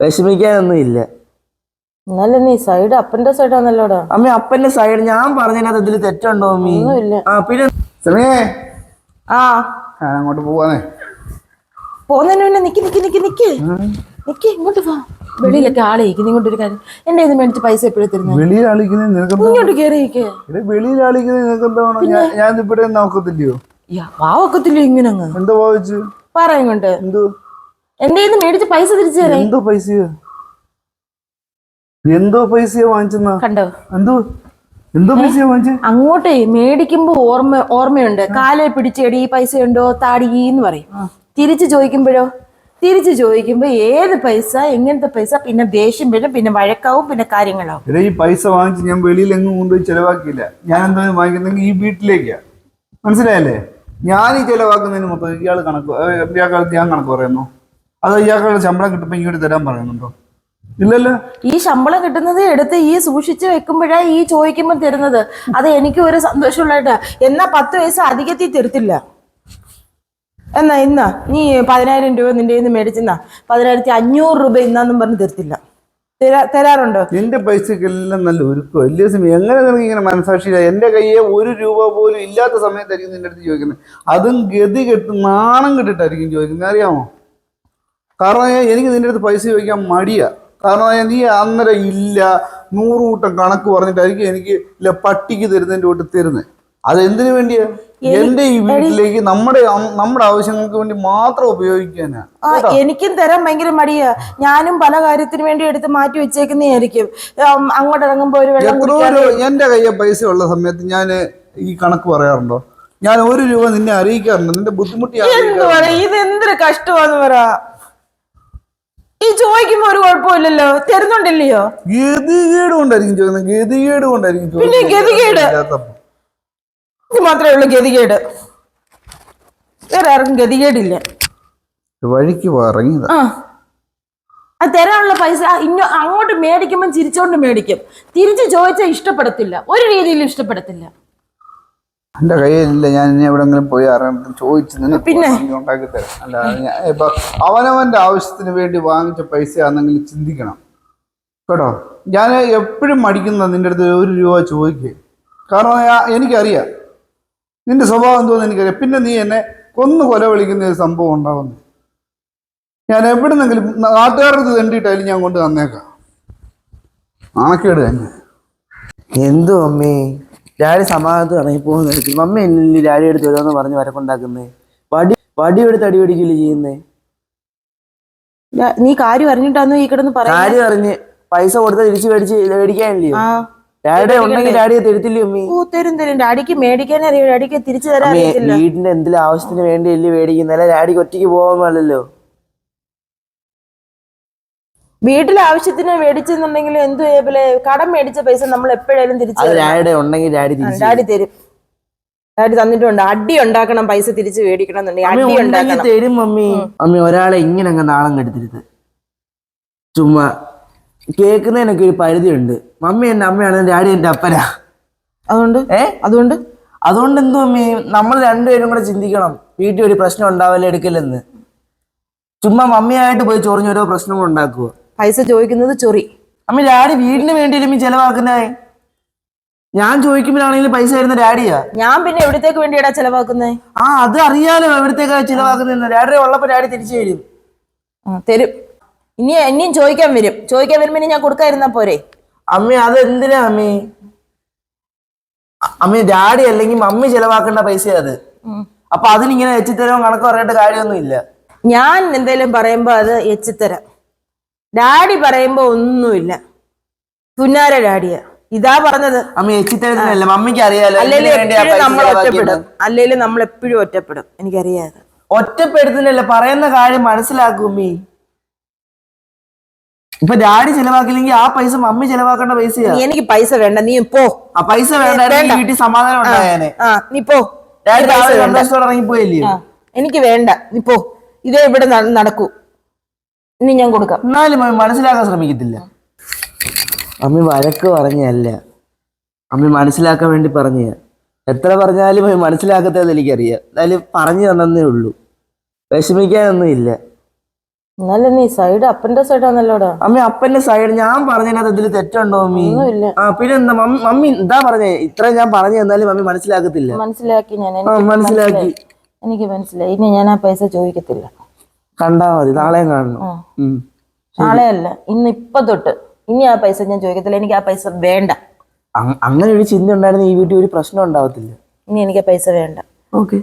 വിഷമിക്കാനൊന്നും ഇല്ല. എന്നാലും നീ സൈഡ് അപ്പന്റെ സൈഡാണല്ലോടാ അമ്മ അപ്പന്റെ സൈഡ് ഞാൻ പറഞ്ഞതിനകത്ത് ഇതിൽ തെറ്റുണ്ടോ അമ്മി? ഒന്നുമില്ല ആ പിന്നെ സമയേ. ആ. അങ്ങോട്ട് പോവാന്നേ. പോന്നതിന് പിന്നെ നിക്ക് നിക്ക് നിക്ക് നിക്ക്. നിക്ക് ഇങ്ങോട്ട് വാ. വെളിയിലൊക്കെ ആളെ ഇരിക്കുന്നു ഇങ്ങോട്ട് ഒരു കാര്യം. എന്റെ ഇത് മേടിച്ച് പൈസ എപ്പോഴും തരുന്നത് വെളിയിൽ ആളിക്കുന്നത് നിനക്കെന്താ ഇങ്ങോട്ട് വെളിയിൽ ആളിക്കുന്നത് നിനക്കെന്താണ് ഞാൻ ഞാൻ ഇവിടെ നോക്കത്തില്ലയോ? വാവക്കത്തില്ല ഇങ്ങനെ അങ്ങ് എന്താ ഭാവിച്ചു ഇങ്ങോട്ട്. എന്തോ? എന്റെ ഇത് മേടിച്ച് പൈസ തിരിച്ചു തരേ എന്തോ പൈസയോ? എന്തോ പൈസ വാങ്ങിച്ചെന്നാ? കണ്ടോ? എന്തോ? എന്തോ പൈസ വാങ്ങിച്ച? അങ്ങോട്ടേ മേടിക്കുമ്പോ ഓർമ്മ ഓർമ്മയുണ്ട്. കാലെ പിടിച്ചേടി ഈ പൈസ ഉണ്ടോ താടി എന്ന് പറയും. തിരിച്ചു ചോദിക്കുമ്പോഴോ? തിരിച്ചു ചോദിക്കുമ്പോ ഏത് പൈസ എങ്ങനത്തെ പൈസ? പിന്നെ ദേഷ്യം വരും പിന്നെ വഴക്കാവും പിന്നെ കാര്യങ്ങളാവും. ഈ പൈസ വാങ്ങിച്ച് ഞാൻ വെളിയിൽ എങ്ങും കൊണ്ടുപോയി ചെലവാക്കിയില്ല. ഞാൻ എന്തായാലും വാങ്ങിക്കുന്നെങ്കിൽ ഈ വീട്ടിലേക്കാ. മനസ്സിലായല്ലേ? ഞാൻ ഈ ചെലവാക്കുന്നതിന് മൊത്തം ഇയാൾ കണക്ക് ഞാൻ കണക്ക് പറയുന്നു. അത് ഇയാൾക്കുള്ള ശമ്പളം കിട്ടുമ്പോൾ ഇങ്ങോട്ട് തരാൻ പറയുന്നുണ്ടോ? ഇല്ലല്ലോ. ഈ ശമ്പളം കിട്ടുന്നത് എടുത്ത് ഈ സൂക്ഷിച്ച് വെക്കുമ്പോഴാ ഈ ചോദിക്കുമ്പോൾ തരുന്നത്. അത് എനിക്ക് ഒരു സന്തോഷമുള്ളതായിട്ടാ. എന്നാ പത്ത് വയസ്സ് അധികത്തിൽ തരത്തില്ല. എന്നാ ഇന്ന നീ പതിനായിരം രൂപ നിന്റെ നിന്ന് മേടിച്ചെന്നാ പതിനായിരത്തി അഞ്ഞൂറ് രൂപ ഇന്നാന്നും പറഞ്ഞ് തരത്തില്ല. തരാ തരാറുണ്ടോ? നിന്റെ പൈസക്കെല്ലാം നല്ല ഒരുക്കം. വലിയ സമയം എങ്ങനെ നിനക്ക് ഇങ്ങനെ മനസാക്ഷിയില്ല? എന്റെ കയ്യെ ഒരു രൂപ പോലും ഇല്ലാത്ത സമയത്തായിരിക്കും നിന്റെ അടുത്ത് ചോദിക്കുന്നത്. അതും ഗതി കെട്ട് നാണം കെട്ടിട്ടായിരിക്കും ചോദിക്കുന്നത്. അറിയാമോ? കാരണം എനിക്ക് നിന്റെ അടുത്ത് പൈസ ചോദിക്കാൻ മടിയാ. കാരണം നീ അന്നേരം ഇല്ല നൂറ് കൂട്ടം കണക്ക് പറഞ്ഞിട്ടായിരിക്കും എനിക്ക് ഇല്ല പട്ടിക്ക് തരുന്നതിന്റെ കൂട്ട് തരുന്നത് അത് എന്തിനു വേണ്ടിയാ എന്റെ ഈ വീട്ടിലേക്ക് നമ്മുടെ നമ്മുടെ ആവശ്യങ്ങൾക്ക് വേണ്ടി മാത്രം ഉപയോഗിക്കാനാണ് എനിക്കും തരാൻ ഭയങ്കര മടിയാ. ഞാനും പല കാര്യത്തിന് വേണ്ടി എടുത്ത് മാറ്റി വെച്ചേക്കുന്നതായിരിക്കും. അങ്ങോട്ട് ഇറങ്ങുമ്പോ ഒരു വെള്ളം എന്റെ കയ്യിൽ പൈസ ഉള്ള സമയത്ത് ഞാൻ ഈ കണക്ക് പറയാറുണ്ടോ? ഞാൻ ഒരു രൂപ നിന്നെ അറിയിക്കാറുണ്ട്? നിന്റെ ബുദ്ധിമുട്ടി ഇതെന്തൊരു അറിയിക്കാറുണ്ട്. പറയാ ഇത് എന്തൊരു കഷ്ടമാന്ന് പറ ഈ ചോദിക്കുമ്പോ ഒരു കുഴപ്പമില്ലല്ലോ. തരുന്നുണ്ടല്ലയോ? ഗതികേട് കൊണ്ടായിരിക്കും ചോദിക്കുന്നത്. ഗതികേട് കൊണ്ടായിരിക്കും പിന്നെ ചോദിക്കുന്നത്. ഗതികേട്? ഇത് മാത്രമേ ഉള്ളൂ ഗതികേട് വേറെ ആർക്കും ഗതികേടില്ല വഴിക്ക് പറഞ്ഞതാ ആ. അത് തരാനുള്ള പൈസ ഇന്നോ അങ്ങോട്ട് മേടിക്കുമ്പോൾ ചിരിച്ചോണ്ട് മേടിക്കും. തിരിച്ച് ചോദിച്ചാൽ ഇഷ്ടപ്പെടത്തില്ല. ഒരു രീതിയിലും ഇഷ്ടപ്പെടത്തില്ല. എന്റെ കയ്യിലില്ല ഞാൻ ഇനി എവിടെങ്കിലും പോയി അറിയാൻ ചോദിച്ചു നിനക്ക് പിന്നെ? ഉണ്ടാക്കി തരാം. അല്ല ഞാൻ ഇപ്പൊ അവനവന്റെ ആവശ്യത്തിന് വേണ്ടി വാങ്ങിച്ച പൈസ ആണെങ്കിൽ ചിന്തിക്കണം. കേട്ടോ? ഞാൻ എപ്പോഴും മടിക്കുന്ന നിന്റെ അടുത്ത് ഒരു രൂപ ചോദിക്കുക കാരണം എനിക്കറിയാം. നിന്റെ സ്വഭാവം എന്തോന്ന് എനിക്കറിയാം. പിന്നെ നീ എന്നെ കൊന്നു കൊല വിളിക്കുന്ന ഒരു സംഭവം ഉണ്ടാവുന്നു. ഞാൻ എവിടുന്നെങ്കിലും നാട്ടുകാർക്ക് തെണ്ടിയിട്ടായാലും ഞാൻ കൊണ്ട് തന്നേക്കാം. നാണക്കേട് തന്നെ. എന്തോ അമ്മേ? ഡാഡി സമാധാനത്ത് ഇറങ്ങിപ്പോകുന്ന മമ്മി എന്നില്ലേ ഡാഡി എടുത്ത് വരുമെന്ന് പറഞ്ഞ് വരക്കുണ്ടാക്കുന്നേ. വടി വടി എടുത്ത് അടി പിടിക്കില്ല ചെയ്യുന്നേ? നീ കാര്യം അറിഞ്ഞിട്ടാന്ന് ഈ കിടന്ന് പറയാ കാര്യം അറിഞ്ഞ് പൈസ കൊടുത്ത് തിരിച്ചു മേടിച്ച് മേടിക്കാനില്ലയോ? ആ. ഡാഡി ഉണ്ടെങ്കിൽ ഡാഡിയെ തരുത്തില്ലേ അമ്മി ഓ തരും തരും. ഡാഡിക്ക് മേടിക്കാൻ അറിയോ. ഡാഡിക്ക് തിരിച്ചു തരാൻ വീടിന്റെ എന്തെങ്കിലും ആവശ്യത്തിന് വേണ്ടി അല്ലേ മേടിക്കുന്നല്ല ഡാഡിക്ക് ഒറ്റയ്ക്ക് പോകാമല്ലോ വീട്ടിലെ ആവശ്യത്തിന് മേടിച്ചെന്നുണ്ടെങ്കിൽ എന്തു കടം മേടിച്ച പൈസ നമ്മൾ എപ്പോഴായാലും തിരിച്ചു ഉണ്ടെങ്കിൽ ഡാഡി തരും. ഡാഡി തന്നിട്ടുണ്ട്. അടി ഉണ്ടാക്കണം പൈസ തിരിച്ച് മേടിക്കണം എന്നുണ്ടെങ്കിൽ അടി ഉണ്ടാക്കണം. തരും മമ്മി അമ്മി ഒരാളെ ഇങ്ങനെ അങ്ങ് നാളം കെടുത്തിരുത്. ചുമ്മാ. കേൾക്കുന്നതിനൊക്കെ ഒരു പരിധിയുണ്ട്. മമ്മി എന്റെ അമ്മയാണ് ഡാഡി എന്റെ അപ്പനാ. അതുകൊണ്ട്? ഏ? അതുകൊണ്ട്? അതുകൊണ്ട് എന്തോ മമ്മി? നമ്മൾ രണ്ടുപേരും കൂടെ ചിന്തിക്കണം. വീട്ടിൽ ഒരു പ്രശ്നം ഉണ്ടാവല്ലേ എടുക്കലെന്ന് ചുമ്മാ മമ്മിയായിട്ട് പോയി ചൊറിഞ്ഞോരോ പ്രശ്നങ്ങൾ ഉണ്ടാക്കുക പൈസ ചോദിക്കുന്നത് ചൊറി. അമ്മ ഡാഡി വീടിന് വേണ്ടിയിലും അമ്മി ചെലവാക്കുന്നേ? ഞാൻ ചോദിക്കുമ്പോഴാണെങ്കിലും പൈസ തരുന്ന ഡാഡിയാ. ഞാൻ പിന്നെ എവിടത്തേക്ക് വേണ്ടിയാടാ ചെലവാക്കുന്നേ? ആ അത് അറിയാലോ എവിടത്തേക്കാ ചിലവാക്കുന്ന ഡാഡി ഉള്ളപ്പോ ഡാഡി തിരിച്ചു തരും. ആ, തരും. ഇനി ഇനിയും ചോദിക്കാൻ വരും. ചോദിക്കാൻ വരുമ്പോ ഇനി ഞാൻ കൊടുക്കാതിരുന്നാ പോരെ? അമ്മ അത് എന്തിനാ അമ്മ? അമ്മ ഡാഡി അല്ലെങ്കിൽ മമ്മി ചെലവാക്കേണ്ട പൈസ അത്. അപ്പൊ അതിനിങ്ങനെ എച്ചിത്തരവും കണക്ക് പറയേണ്ട കാര്യമൊന്നുമില്ല. ഞാൻ എന്തെങ്കിലും പറയുമ്പോ അത് എച്ചിത്തരാം ഡാഡി പറയുമ്പോ ഒന്നുമില്ല. തുന്നാര ഡാഡിയാ. ഇതാ പറഞ്ഞത്. അമ്മ എച്ചിത്തരത്തിനല്ല മമ്മിക്ക് അറിയാലോ? പൈസ നമ്മൾ ഒറ്റപ്പെടും. എപ്പോഴും ഒറ്റപ്പെടും. എനിക്കറിയാതെ ഒറ്റപ്പെടുത്തുന്നില്ല. പറയുന്ന കാര്യം മനസ്സിലാക്കും മീ ഇപ്പൊ ഡാഡി ചെലവാക്കില്ലെങ്കിൽ ആ പൈസ മമ്മി ചെലവാക്കേണ്ട പൈസയാ? എനിക്ക് പൈസ വേണ്ട. നീ പോ. ആ പൈസ വേണ്ട. വീട്ടിൽ സമാധാനം ഉണ്ടായാനെ. ആ നീ പോ. ഡാഡി എനിക്ക് പൈസ രാവിലെ വേണ്ട. സന്തോഷത്തോടെ ഇറങ്ങിപ്പോയില്ലേ? ആ, എനിക്ക് വേണ്ട. നീ പോ. ഇതേ ഇവിടെ നടക്കൂ. ഇനി ഞാൻ കൊടുക്കാം. എന്നാലും അമ്മ മനസ്സിലാക്കാൻ ശ്രമിക്കത്തില്ല. അമ്മ വഴക്ക് പറഞ്ഞല്ല അമ്മ മനസ്സിലാക്കാൻ വേണ്ടി പറഞ്ഞ എത്ര പറഞ്ഞാലും അമ്മ മനസ്സിലാക്കത്തതെന്ന് എനിക്കറിയാം. എന്നാലും പറഞ്ഞു തന്നേ ഉള്ളൂ. വിഷമിക്കാനൊന്നും ഇല്ല എന്നാലും നീ സൈഡ് അപ്പന്റെ സൈഡാന്നല്ലോടാ അമ്മ അപ്പന്റെ സൈഡ് ഞാൻ പറഞ്ഞതിനകത്ത് ഇതിൽ തെറ്റുണ്ടോ മമ്മി ഒന്നുമില്ല. ആ പിന്നെ എന്താ മമ്മി എന്താ പറഞ്ഞേ? ഇത്രയും ഞാൻ പറഞ്ഞു തന്നാലും മമ്മി മനസ്സിലാക്കത്തില്ല. മനസ്സിലാക്കി ഞാൻ. ആ എനിക്ക് മനസ്സിലാക്കി എനിക്ക് മനസ്സിലായി. ഇനി ഞാൻ ആ പൈസ ചോദിക്കത്തില്ല. കണ്ടാ മതി. നാളെയും കാണണം. നാളെ അല്ല ഇന്ന് ഇപ്പൊ തൊട്ട്. ഇനി ആ പൈസ ഞാൻ ചോദിക്കത്തില്ല. എനിക്ക് ആ പൈസ വേണ്ട. അങ്- അങ്ങനെ ഒരു ചിന്ത ഉണ്ടായിരുന്ന ഈ വീട്ടിൽ ഒരു പ്രശ്നം ഉണ്ടാവത്തില്ല. ഇനി എനിക്ക് ആ പൈസ വേണ്ട. ഓക്കെ.